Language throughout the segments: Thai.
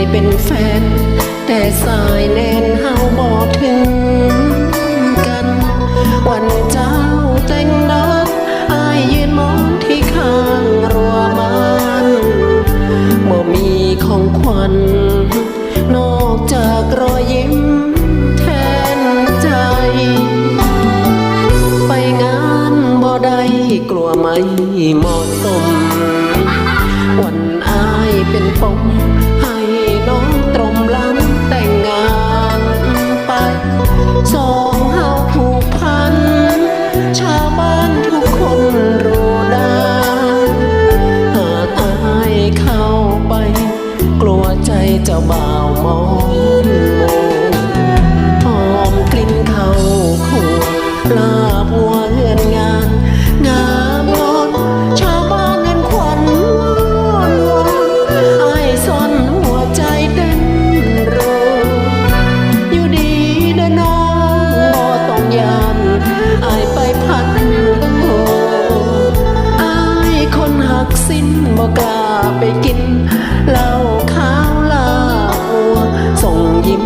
ยเป็นแฟน แต่สายแนนเฮาบอกถึงกัน วันเจ้าแต่งนัดอายยืนมองที่ข้างรัวมันบ่มีของขวัญนอกจากรอยยิ้มแทนใจ ไปงานบ่ได้กลัวไหมหมดตม บ่กล้าไปกินเหล้าขาวเหล้าส่งยิ้ม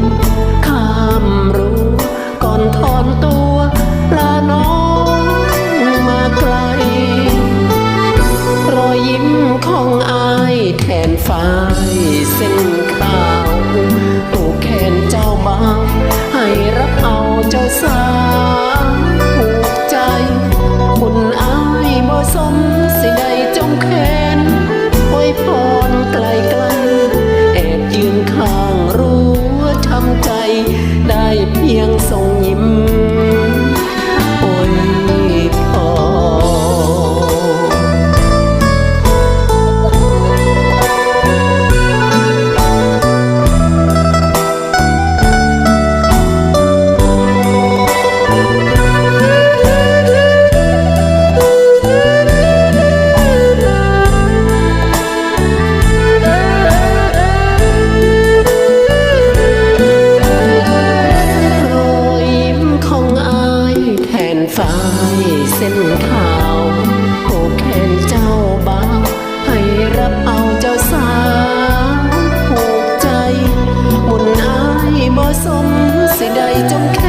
ข้ามรู้ก่อนถอนตัวลาน้องมาไกล รอยยิ้มของอายแทนฝ้ายเส้น สิได้จง